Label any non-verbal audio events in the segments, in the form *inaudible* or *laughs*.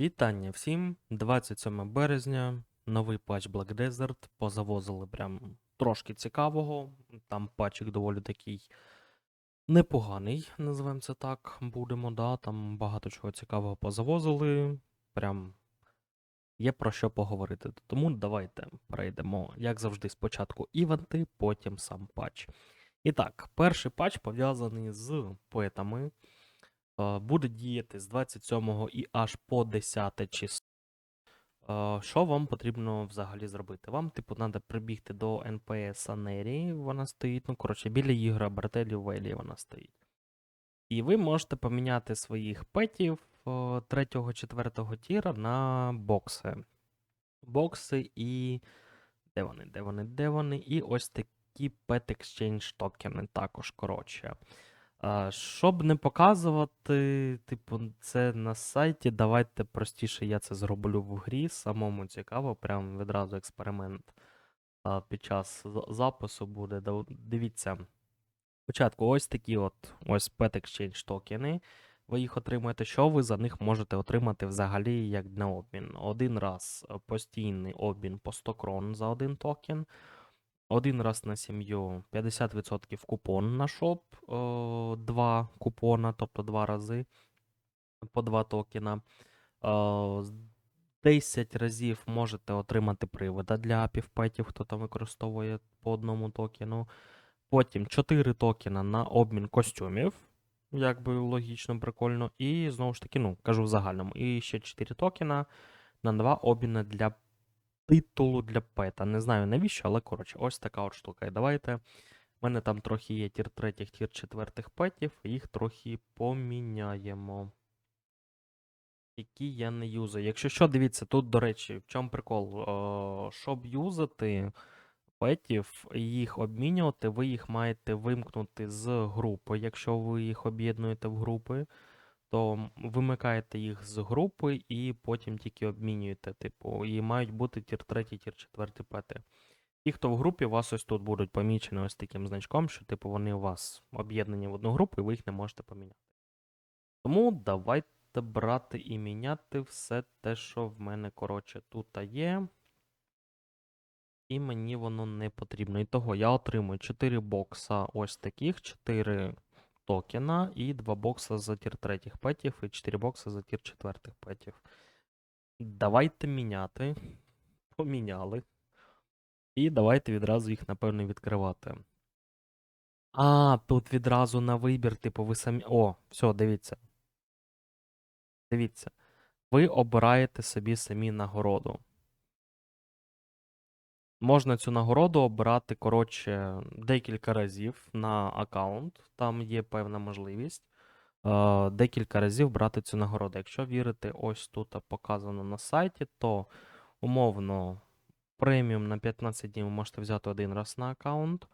Вітання всім! 27 березня, новий патч Black Desert. Позавозили прям трошки цікавого. Там патчик доволі такий непоганий, називаємо це так. Будемо, да. Там багато чого цікавого позавозили. Прям є про що поговорити. Тому давайте перейдемо, як завжди, спочатку івенти, потім сам патч. І так, перший патч пов'язаний з поетами. Е, Буде діяти з 27 і аж по 10 число. Е, Що вам потрібно взагалі зробити? Вам, типу, треба прибігти до НПС Анерії, вона стоїть. Ну, коротше, біля ігри Бартелі Велі вона стоїть. І ви можете поміняти своїх петів 3-4 тіра на бокси. Бокси і. Де вони? Де вони? Де вони? І ось такі Pet Exchange токени також, коротше. Щоб не показувати, типу, це на сайті, давайте простіше я це зроблю в грі. Самому цікаво, прям відразу експеримент під час запису буде. Дивіться. Спочатку ось такі от ось Pet Exchange токени. Ви їх отримуєте. Що ви за них можете отримати взагалі як на обмін? Один раз е, постійний обмін по 100 крон за один токен. Один раз на сім'ю 50% купон на шоп, о, два купона, тобто два рази по два токена. Е, 10 разів можете отримати привода для апівпетів, хто там використовує по одному токену. Потім 4 токена на обмін костюмів. Як би логічно, прикольно. І знову ж таки, ну, кажу в загальному. І ще 4 токена на 2 обміни для титулу для пета. Не знаю навіщо, але коротше, ось така от штука. І давайте. У мене там трохи є тір третіх, тір четвертих петів, їх трохи поміняємо. Які я не юзаю. Якщо що, дивіться, тут, до речі, в чому прикол? О, щоб юзати петів, і їх обмінювати, ви їх маєте вимкнути з групи. Якщо ви їх об'єднуєте в групи, то вимикаєте їх з групи і потім тільки обмінюєте. Типу, і мають бути тір 3, тір 4 пети. Ті, хто в групі, у вас ось тут будуть помічені ось таким значком, що типу вони у вас об'єднані в одну групу, і ви їх не можете поміняти. Тому давайте брати і міняти все те, що в мене, коротше, тут є. І мені воно не потрібно. І того я отримую 4 бокса ось таких, 4 токена і 2 бокса за тір третіх петів, і 4 бокса за тір четвертих петів. Давайте міняти. *laughs* Поміняли. І давайте відразу їх, напевно, відкривати. А, тут відразу на вибір, типу, ви самі. О, все, дивіться. Дивіться. Ви обираєте собі самі нагороду. Можна цю нагороду обирати, коротше, декілька разів на аккаунт. Там є певна можливість. Е, декілька разів брати цю нагороду. Якщо вірити, ось тут показано на сайті, то умовно преміум на 15 днів ви можете взяти один раз на аккаунт.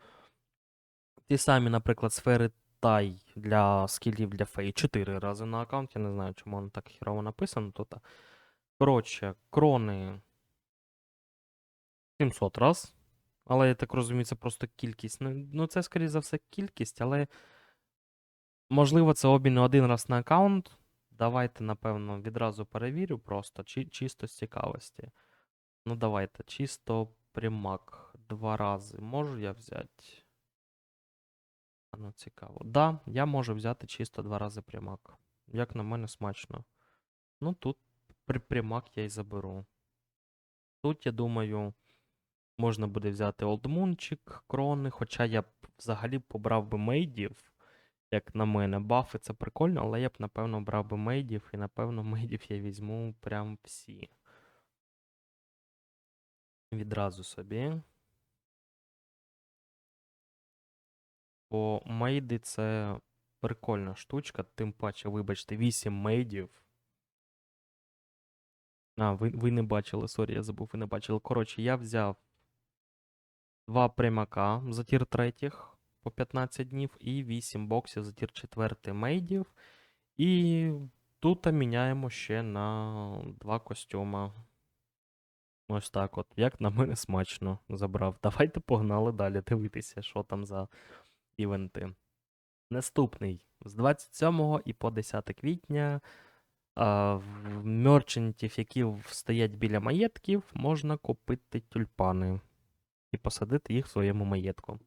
Ті самі, наприклад, сфери тай для скілів для фей 4 рази на аккаунт. Я не знаю, чому воно так хірово написано тут. Коротше, крони 700 раз. Але я так розумію, це просто кількість. Ну, ну це, скоріше за все, кількість, але можливо, це обмін один раз на аккаунт. Давайте, напевно, відразу перевірю просто, чи, чисто з цікавості. Ну, давайте, чисто примак. Два рази. Можу я взяти? Ну, цікаво. Да, я можу взяти чисто два рази примак. Як на мене, смачно. Ну, тут при примак я й заберу. Тут, я думаю, можна буде взяти олдмунчик, крони, хоча я б взагалі побрав би мейдів. Як на мене, бафи це прикольно, але я б, напевно, брав би мейдів, і, напевно, мейдів я візьму прям всі. Відразу собі. Бо мейди це прикольна штучка, тим паче, вибачте, 8 мейдів. А, ви, ви не бачили, сорі, я забув, ви не бачили. Коротше, я взяв два примака за тір третіх по 15 днів і 8 боксів за тір четвертий мейдів. І тут міняємо ще на два костюма. Ось так от. Як на мене смачно забрав. *laughs* Давайте погнали далі дивитися, що там за івенти. Наступний з 27 і по 10 квітня А, в мерчантів, які стоять біля маєтків, можна купити тюльпани і посадити їх в своєму маєтку.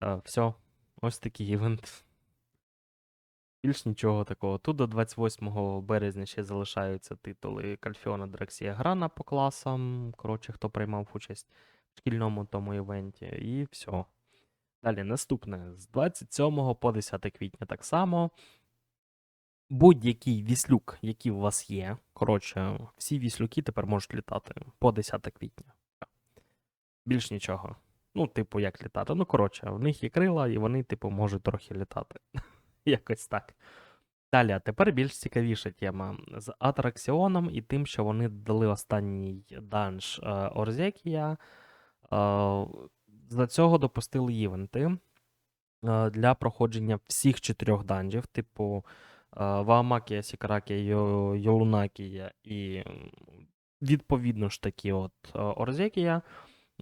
А, все, ось такий івент. Більш нічого такого. Тут до 28 березня ще залишаються титули Кальфіона Драксія Грана по класам. Коротше, хто приймав участь в шкільному тому івенті. І все. Далі наступне. З 27 по 10 квітня так само. Будь-який віслюк, який у вас є. Коротше, всі віслюки тепер можуть літати по 10 квітня. Більш нічого. Ну, типу, як літати. Ну, коротше, в них є крила, і вони, типу, можуть трохи літати. *laughs* Якось так. Далі, а тепер більш цікавіша тема з атракціоном і тим, що вони дали останній данж е, Орзекія. Е, за цього допустили івенти е, для проходження всіх чотирьох данжів, типу Ваамакія, Сікаракія, Йо- Йолунакія і відповідно ж таки от Орзекія.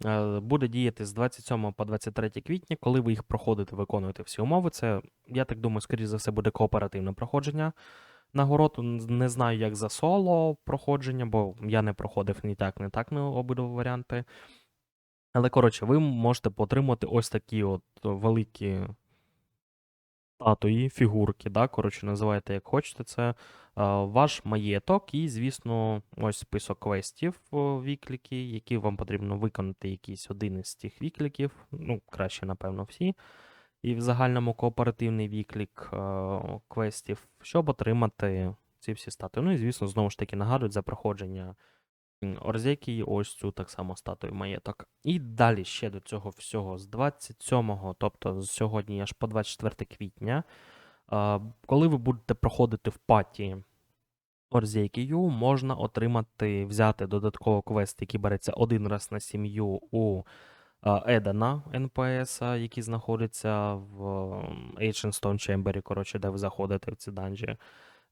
Е, Буде діяти з 27 по 23 квітня, коли ви їх проходите, виконуєте всі умови. Це, я так думаю, скоріш за все, буде кооперативне проходження. Нагород не знаю, як за соло проходження, бо я не проходив ні так, ні так не обидва варіанти. Але, коротше, ви можете отримати ось такі от великі статуї, фігурки, да, коротше, називайте як хочете це. Ваш маєток і, звісно, ось список квестів вікліки, які вам потрібно виконати якийсь один із цих вікліків, ну, краще, напевно, всі. І в загальному кооперативний віклік квестів, щоб отримати ці всі статуї. Ну і, звісно, знову ж таки нагадують за проходження Орзекії, ось цю так само статую маєток. І далі ще до цього всього з 27-го, тобто з сьогодні аж по 24 квітня, коли ви будете проходити в паті Орзекію, можна отримати, взяти додатково квест, який береться один раз на сім'ю у Едена НПС, який знаходиться в Ancient Stone Chamber, коротше, де ви заходите в ці данжі.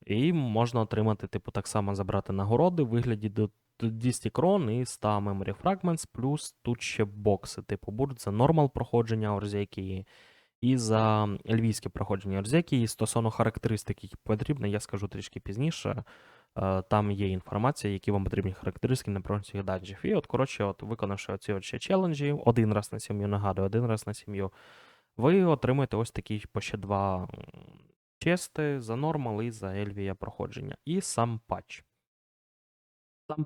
І можна отримати, типу, так само забрати нагороди в вигляді 200 крон і 100 Memory Fragments, плюс тут ще бокси, типу, будуть за нормал проходження Орзекії і за львівське проходження Орзекії. Стосовно характеристик, які потрібні, я скажу трішки пізніше. Е, Там є інформація, які вам потрібні характеристики на протязі цих данжів. І от, коротше, от, виконавши оці ще челенджі, один раз на сім'ю, нагадую, один раз на сім'ю, ви отримаєте ось такі ще два чести за нормал і за Ельвія проходження. І сам патч.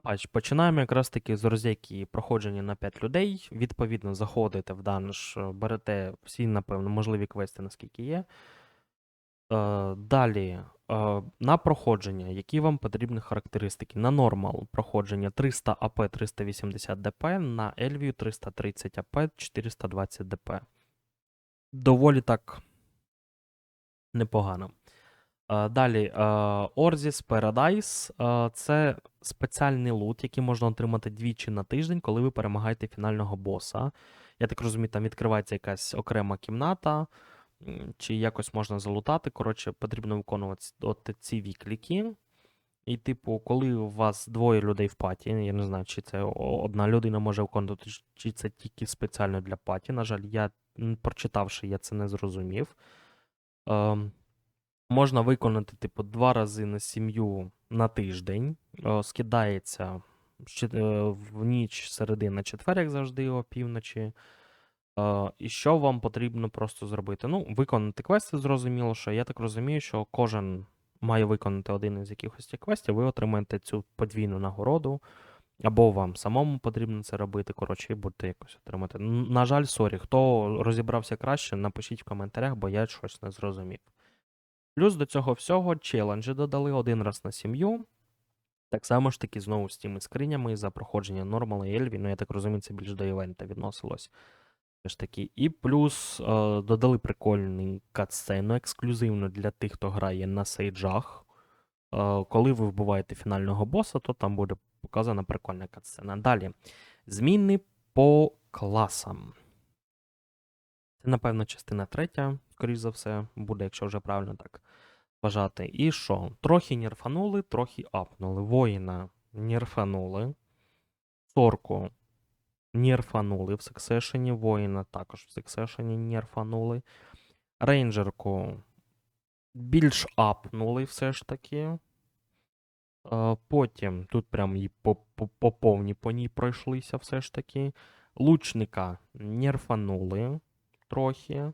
Патч. Починаємо якраз таки з розяки проходження на 5 людей. Відповідно, заходите в данж, е, берете всі, напевно, можливі квести, наскільки є. Е, далі, е, на проходження, які вам потрібні характеристики? На нормал проходження 300 АП 380 ДП, на Ельвію 330 АП 420 ДП. Доволі так непогано. Е, Далі, е, Orzis Paradise е, це спеціальний лут, який можна отримати двічі на тиждень, коли ви перемагаєте фінального боса. Я так розумію, там відкривається якась окрема кімната, чи якось можна залутати. Коротше, потрібно виконувати от ці вікліки. І, типу, коли у вас двоє людей в паті, я не знаю, чи це одна людина може виконувати, чи це тільки спеціально для паті. На жаль, я, прочитавши, я це не зрозумів. Можна виконати, типу, два рази на сім'ю на тиждень. Е, Скидається е, в ніч середи на четвер, як завжди, о півночі. Е, І що вам потрібно просто зробити? Ну, виконати квести, зрозуміло, що я так розумію, що кожен має виконати один із якихось цих квестів, ви отримаєте цю подвійну нагороду. Або вам самому потрібно це робити, коротше, і будете якось отримати. На жаль, сорі, хто розібрався краще, напишіть в коментарях, бо я щось не зрозумів. Плюс до цього всього челенджі додали один раз на сім'ю. Так само ж таки, знову з тими скринями за проходження нормала і Ельві. Ну, я так розумію, це більш до івента відносилось. Ж таки. І плюс е, додали прикольний катсцену ексклюзивно для тих, хто грає на сейджах. Е, коли ви вбиваєте фінального боса, то там буде показана прикольна катсцена. Далі. Зміни по класам. Напевно, частина третя, скоріш за все, буде, якщо вже правильно так вважати. І що? Трохи нерфанули, трохи апнули. Воїна нерфанули. Сорку нерфанули в сексешені. Воїна також в сексешені нерфанули. Рейнджерку більш апнули все ж таки. Е, Потім тут прям і по, по, по повній по ній пройшлися все ж таки. Лучника нерфанули трохи. Е,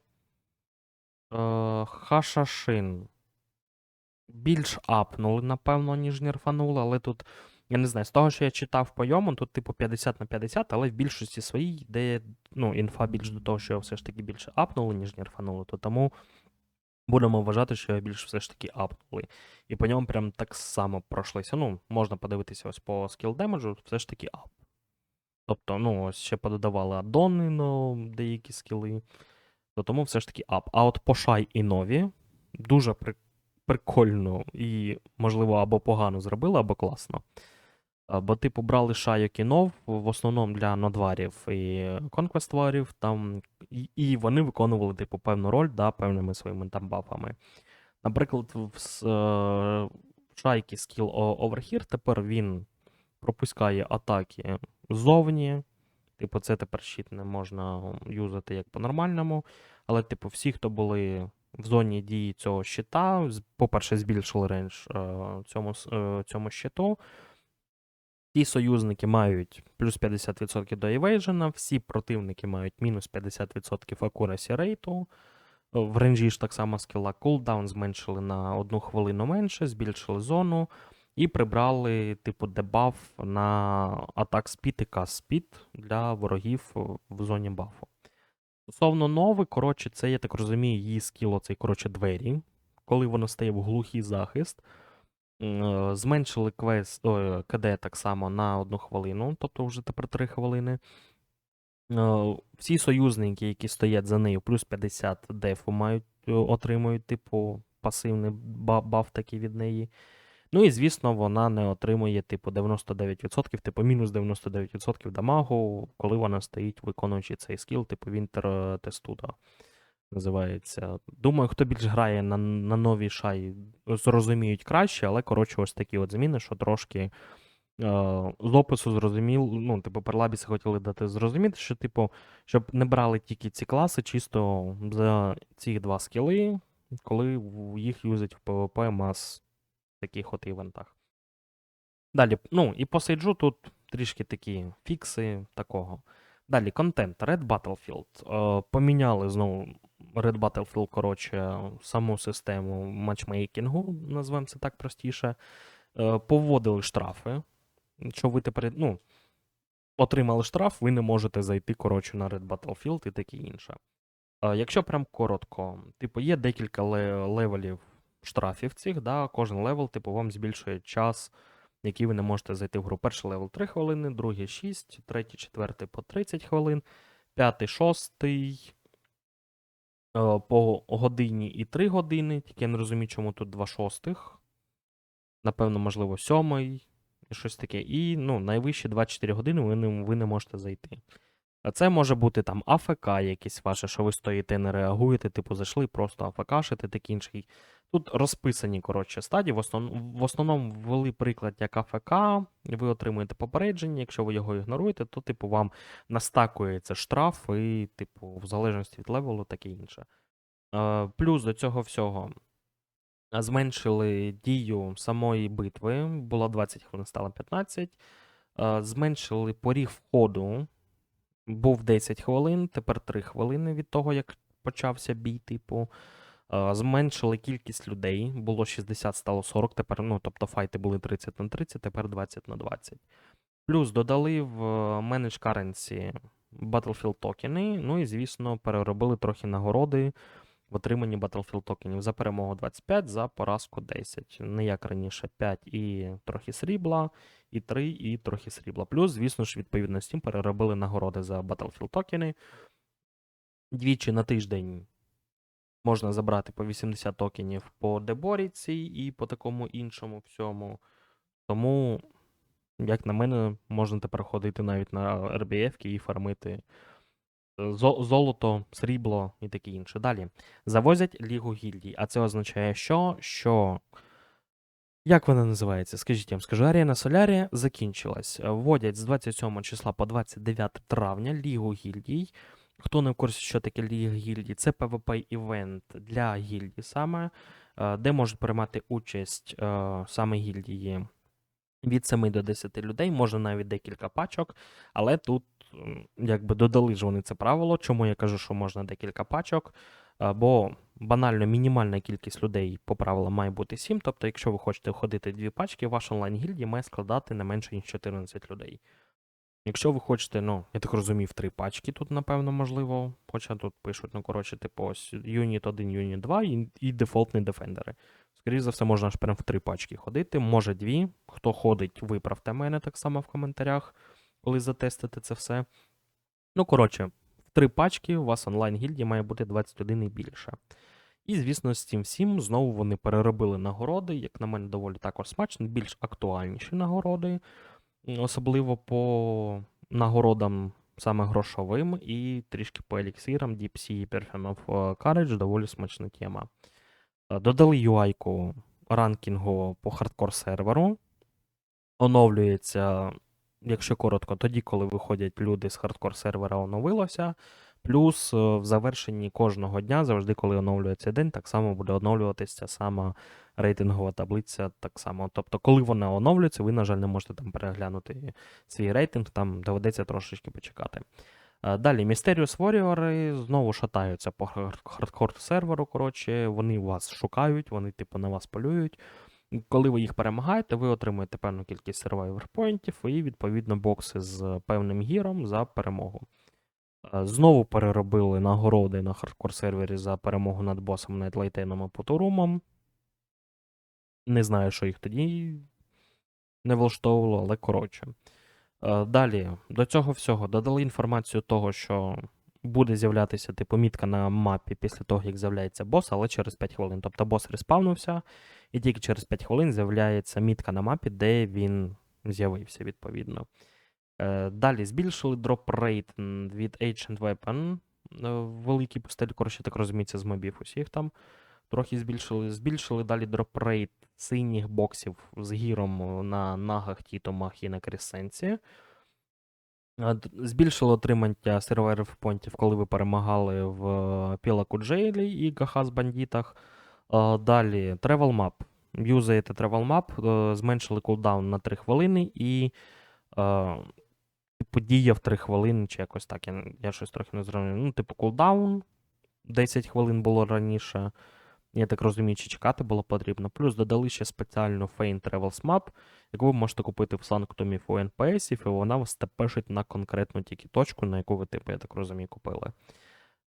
Хашашин більш апнули, напевно, ніж нерфанули, але тут, я не знаю, з того, що я читав по йому, тут, типу, 50 на 50, але в більшості своїй йде ну, інфа більш до того, що все ж таки більше апнули, ніж нерфанули, то тому будемо вважати, що його більш все ж таки апнули. І по ньому прям так само пройшлися. Ну, можна подивитися ось по скіл демеджу, все ж таки ап. Тобто, ну, ще пододавали аддони на деякі скіли, то тому все ж таки ап. А от по Шай і нові дуже при... прикольно і, можливо, або погано зробили, або класно. Бо, типу, брали шайок і нов в основному для нодварів і конквестварів, там, і, і вони виконували, типу, певну роль, да, певними своїми там бафами. Наприклад, в с- е, шайки скіл Overhear тепер він пропускає атаки ззовні. Типу, це тепер щит не можна юзати як по-нормальному. Але, типу, всі, хто були в зоні дії цього щита, по-перше, збільшили рейндж е, цьому, е, цьому щиту. Ті союзники мають плюс 50% до евейжена, всі противники мають мінус 50% accuracy рейту. В ренжі ж так само скіла кулдаун зменшили на одну хвилину менше, збільшили зону і прибрали, типу, дебаф на атак спід і кас для ворогів в зоні бафу. Стосовно нови, коротше, це, я так розумію, її скіл оцей, коротше, двері. Коли воно стає в глухий захист. Е, Зменшили квест о, КД так само на одну хвилину, тобто вже тепер 3 хвилини. Е, Всі союзники, які стоять за нею, плюс 50 дефу мають, е, отримують, типу, пасивний баф такий від неї. Ну і звісно, вона не отримує, типу, 99%, типу, мінус 99% дамагу, коли вона стоїть, виконуючи цей скіл, типу Вінтер Тестуда. Називається. Думаю, хто більш грає на, на новій шаї, зрозуміють краще, але коротше, ось такі от зміни, що трошки е, з опису зрозумів, ну, типу, Перлабіси хотіли дати зрозуміти, що, типу, щоб не брали тільки ці класи, чисто за ці два скіли, коли їх юзать в PvP мас таких от івентах. Далі, ну, і по сейджу тут трішки такі фікси такого. Далі, контент. Red Battlefield. Е, поміняли знову Red Battlefield, коротше, саму систему матчмейкінгу, назвемо це так простіше. Е, поводили штрафи. Що ви тепер, ну, отримали штраф, ви не можете зайти, коротше, на Red Battlefield і таке інше. Е, якщо прям коротко, типу, є декілька левелів штрафів цих, да, кожен левел, типу, вам збільшує час, який ви не можете зайти в гру. Перший левел 3 хвилини, другий 6, третій, четвертий по 30 хвилин, п'ятий, шостий е, по годині і 3 години. Тільки я не розумію, чому тут 2 шостих. Напевно, можливо, сьомий, і щось таке. І ну, найвище 24 години ви не, ви не можете зайти. А це може бути там АФК якесь ваше, що ви стоїте, не реагуєте, типу зайшли, просто АФКшите, такий інший. Тут розписані, коротше, стадії. В, основ... в основному ввели приклад як АФК, ви отримуєте попередження. Якщо ви його ігноруєте, то, типу, вам настакується штраф, і, типу, в залежності від левелу, таке інше. Е, плюс до цього всього зменшили дію самої битви. Було 20 хвилин, стало 15. Е, Зменшили поріг входу. Був 10 хвилин, тепер 3 хвилини від того, як почався бій, типу. Е, Зменшили кількість людей. Було 60, стало 40. Тепер, ну, тобто файти були 30 на 30, тепер 20 на 20. Плюс додали в е, Manage Currency Battlefield токени. Ну і, звісно, переробили трохи нагороди в отриманні Battlefield токенів. За перемогу 25, за поразку 10. Не як раніше 5 і трохи срібла, і 3, і трохи срібла. Плюс, звісно ж, відповідно з цим переробили нагороди за Battlefield токени. Двічі на тиждень можна забрати по 80 токенів по деборіці і по такому іншому всьому. Тому, як на мене, можна тепер ходити навіть на RBF і фармити е, золото, срібло і таке інше. Далі. Завозять Лігу гільдій. А це означає, що? Що. Як вона називається? Скажіть я вам скажу, Арена Солярія закінчилась. Вводять з 27 числа по 29 травня Лігу гільдій. Хто не в курсі, що таке Ліга гільдій, це PvP івент для гільдій саме, е, де можуть приймати участь е, саме гільдії від 7 до 10 людей, може навіть декілька пачок, але тут якби додали ж вони це правило. Чому я кажу, що можна декілька пачок? Бо банально мінімальна кількість людей по правилам має бути 7. Тобто, якщо ви хочете ходити дві пачки, ваш онлайн-гільдія має складати не менше ніж 14 людей. Якщо ви хочете, ну, я так розумів, три пачки тут, напевно, можливо. Хоча тут пишуть, ну, коротше, типу, ось Юніт 1, Юніт 2 і, і дефолтні дефендери. Скоріше за все, можна аж прям в три пачки ходити, може дві. Хто ходить, виправте мене так само в коментарях, коли затестите це все. Ну, коротше, в три пачки у вас онлайн-гільдія має бути 21 і більше. І, звісно, з цим всім знову вони переробили нагороди, як на мене, доволі також смачно, більш актуальніші нагороди, особливо по нагородам саме грошовим і трішки по еліксирам, Deep Perfume of е, Courage, доволі смачна тема. Е, Додали UI-ку ранкінгу по хардкор серверу. Оновлюється, якщо коротко, тоді, коли виходять люди з хардкор сервера, оновилося. Плюс е, в завершенні кожного дня, завжди, коли оновлюється день, так само буде оновлюватися сама рейтингова таблиця. Так само. Тобто, коли вона оновлюється, ви, на жаль, не можете там переглянути свій рейтинг, там доведеться трошечки почекати. Е, Далі, Mysterious Warrior знову шатаються по хар- хардкор серверу. Коротше, вони вас шукають, вони типу на вас полюють. Коли ви їх перемагаєте, ви отримуєте певну кількість survivor поінтів і, відповідно, бокси з певним гіром за перемогу. Е, Знову переробили нагороди на хардкор сервері за перемогу над босом Нетлайтеном і Потурумом. Не знаю, що їх тоді не влаштовувало, але коротше. Е, Далі, до цього всього додали інформацію того, що буде з'являтися типу мітка на мапі після того, як з'являється бос, але через 5 хвилин. Тобто бос респавнився, і тільки через 5 хвилин з'являється мітка на мапі, де він з'явився, відповідно. Е, Далі збільшили дроп рейт від Ancient Weapon. е, Великий пустель, коротше, так розуміється, з мобів усіх там. Трохи збільшили. Збільшили далі дроп рейт синіх боксів з гіром на нагах, тітомах і на кресенці. Е, Збільшило отримання серверів понтів, коли ви перемагали в Пілаку Джейлі і Гахаз бандитах. Е, Далі Travel Map. Юзаєте Travel Map, е, зменшили кулдаун на 3 хвилини і е, типу в 3 хвилини, чи якось так. Я, я щось трохи не зрозумів. Ну, типу, кулдаун 10 хвилин було раніше. Я так розумію, чи чекати було потрібно. Плюс додали ще спеціальну Feint Travels Map, яку ви можете купити в Санктумі у NPS, і вона вас тепешить на конкретну тільки точку, на яку ви, типу, я так розумію, купили.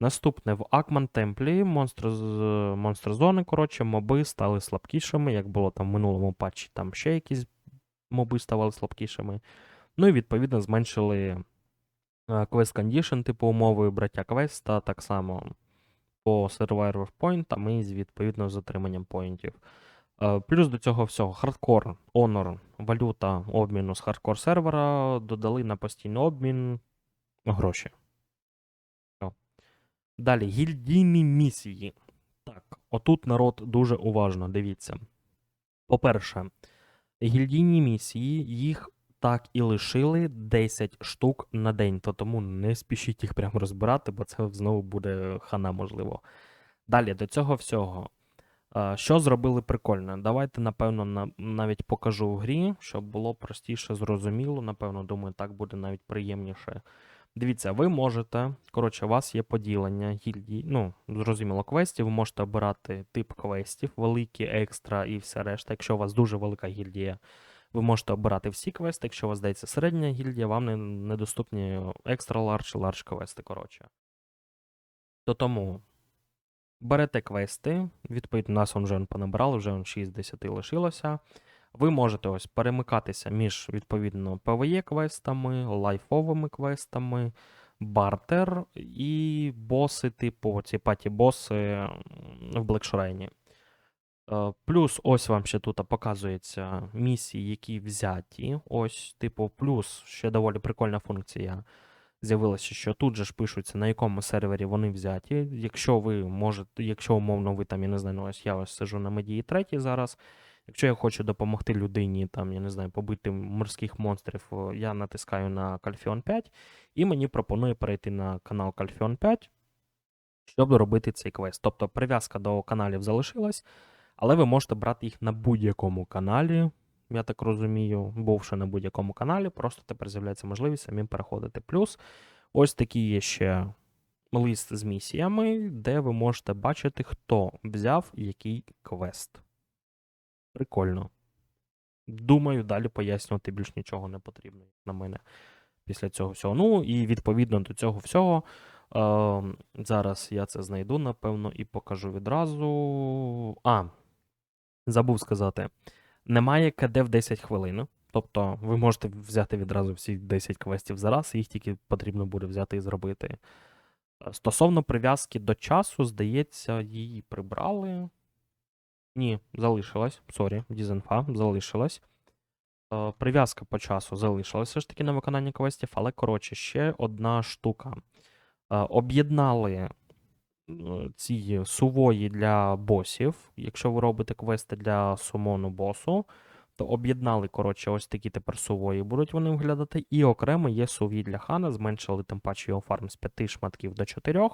Наступне в Акман Темплі монстр, з- монстр зони, коротше, моби стали слабкішими, як було там в минулому патчі, там ще якісь моби ставали слабкішими. Ну і відповідно зменшили квест кондішн, типу умови браття квеста, так само по Survivor Point, і з відповідно з отриманням поінтів. Е, Плюс до цього всього хардкор, Honor, валюта обміну з хардкор сервера додали на постійний обмін гроші. Далі, гільдійні місії. Так, отут народ дуже уважно, дивіться. По-перше, гільдійні місії, їх так і лишили 10 штук на день, то тому не спішіть їх прямо розбирати, бо це знову буде хана, можливо. Далі, до цього всього. Що зробили прикольно? Давайте, напевно, навіть покажу в грі, щоб було простіше зрозуміло. Напевно, думаю, так буде навіть приємніше. Дивіться, ви можете, коротше, у вас є поділення гільдії, ну, зрозуміло, квестів, ви можете обирати тип квестів, великі, екстра і все решта. Якщо у вас дуже велика гільдія, ви можете обирати всі квести. Якщо у вас здається середня гільдія, вам не, недоступні екстра ларч, ларч квести, коротше. То тому берете квести, відповідно, нас он вже он вже он 6 з 10 лишилося. Ви можете ось перемикатися між відповідно PvE квестами, лайфовими квестами, бартер і боси, типу ці паті-боси в. Е, Плюс ось вам ще тут показується місії, які взяті. Ось, типу, плюс ще доволі прикольна функція з'явилася, що тут же ж пишуться, на якому сервері вони взяті. Якщо ви можете, якщо умовно ви там, я не знаю, ну ось я ось сижу на медії третій зараз. Якщо я хочу допомогти людині, там, я не знаю, побити морських монстрів, я натискаю на Calphion 5, і мені пропонує перейти на канал Calphion 5, щоб робити цей квест. Тобто прив'язка до каналів залишилась, але ви можете брати їх на будь-якому каналі, я так розумію, бувши на будь-якому каналі, просто тепер з'являється можливість самим переходити. Плюс ось такий є ще лист з місіями, де ви можете бачити, хто взяв який квест. Прикольно. Думаю, далі пояснювати більш нічого не потрібно, на мене, після цього всього. Ну, і відповідно до цього всього. Е, зараз я це знайду, напевно, і покажу відразу. А, забув сказати. Немає КД в 10 хвилин. Тобто ви можете взяти відразу всі 10 квестів за раз, їх тільки потрібно буде взяти і зробити. Е, Стосовно прив'язки до часу, здається, її прибрали. Ні, залишилась. Сорі, дізінфа, залишилась. Е, Прив'язка по часу залишилась все ж таки на виконання квестів, але коротше, ще одна штука. Е, Об'єднали ці сувої для босів. Якщо ви робите квести для сумону босу, то об'єднали, коротше, ось такі тепер сувої будуть вони виглядати. І окремо є суві для хана, зменшили тим паче його фарм з 5 шматків до 4.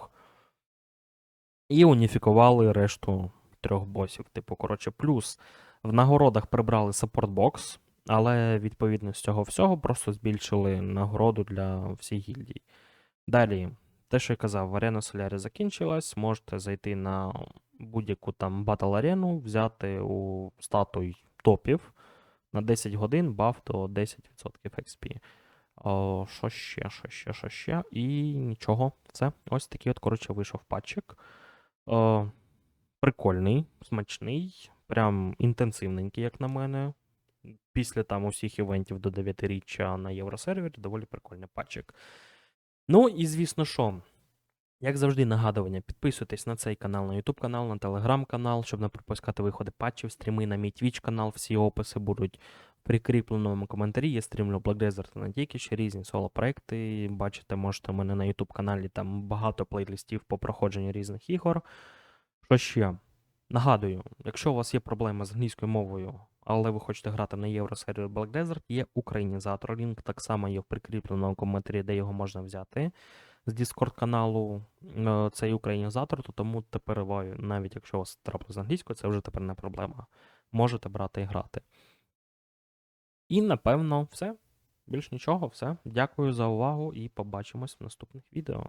І уніфікували решту трьох босів. Типу, коротше, плюс в нагородах прибрали саппорт-бокс, але відповідно з цього всього просто збільшили нагороду для всіх гільдій. Далі, те, що я казав, арена Солярі закінчилась. Можете зайти на будь-яку там батл арену, взяти у статуй топів на 10 годин баф до 10% XP. О, що ще, що ще, що ще? І нічого. Все. Ось такий от, коротше, вийшов патчик. О, прикольний, смачний, прям інтенсивненький, як на мене. Після там усіх івентів до 9-річчя на Євросервері доволі прикольний патчик. Ну і звісно, що. Як завжди, нагадування, підписуйтесь на цей канал, на YouTube канал, на телеграм канал, щоб не пропускати виходи патчів, стріми на мій Twitch канал. Всі описи будуть в прикріпленому коментарі. Я стрімлю Black Desert не тільки ще різні соло-проекти. Бачите, можете у мене на YouTube каналі там багато плейлистів по проходженню різних ігор. Що ще? Нагадую, якщо у вас є проблема з англійською мовою, але ви хочете грати на євросервері Black Desert, є українізатор. Лінк так само є в прикріпленому коментарі, де його можна взяти з Discord каналу. Е, Цей українізатор, то тому тепер ви, навіть якщо у вас трапилось з англійською, це вже тепер не проблема. Можете брати і грати. І напевно все. Більш нічого, все. Дякую за увагу і побачимось в наступних відео.